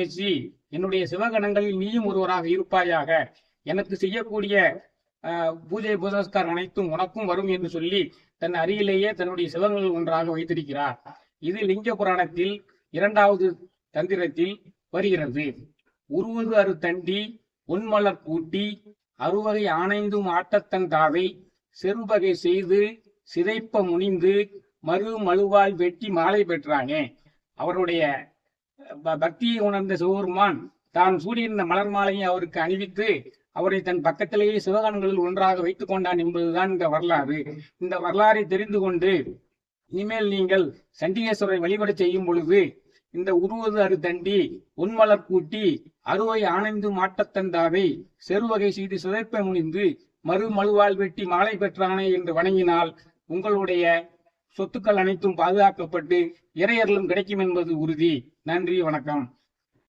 மெச்சி என்னுடைய சிவகணங்களில் நீயும் ஒருவராக இருப்பாயாக. எனக்கு செய்யக்கூடிய பூஜை புரஸ்காரம் அனைத்தும் உனக்கும் வரும் என்று சொல்லி தன் அருகிலேயே தன்னுடைய சிவங்கள் ஒன்றாக வைத்திருக்கிறார். இது லிங்க புராணத்தில் இரண்டாவது தந்திரத்தில் வருகிறது. உருவது அரு தண்டி உன்மலர் கூட்டி அறுவகை ஆனைந்தும் ஆட்டத்தன் தாவை செருவகை செய்து சிதைப்ப முனிந்து மறு மழுவால் வெட்டி மாலை பெற்றானே. அவருடைய பக்தியை உணர்ந்த சிவபெருமான் தான் சூடியிருந்த மலர் மாலையை அவருக்கு அணிவித்து அவரை தன் பக்கத்திலேயே சிவகணங்களில் ஒன்றாக வைத்துக் கொண்டான் என்பதுதான் இந்த வரலாறு. இந்த வரலாறை தெரிந்து கொண்டு இனிமேல் நீங்கள் சண்டிகேஸ்வரை வழிபட செய்யும் பொழுது இந்த உருவது அரு தண்டி உன்மலர் கூட்டி அறுவை ஆனைந்து மாட்டத்தந்தாவை செருவகை செய்து சிதைப்ப முனிந்து மறு மழுவால் வெட்டி மாலை பெற்றானே என்று வணங்கினால் உங்களுடைய சொத்துக்கள் அனைத்தும் பாதுகாக்கப்பட்டு இறையர்களும் கிடைக்கும் என்பது உறுதி. நன்றி வணக்கம்.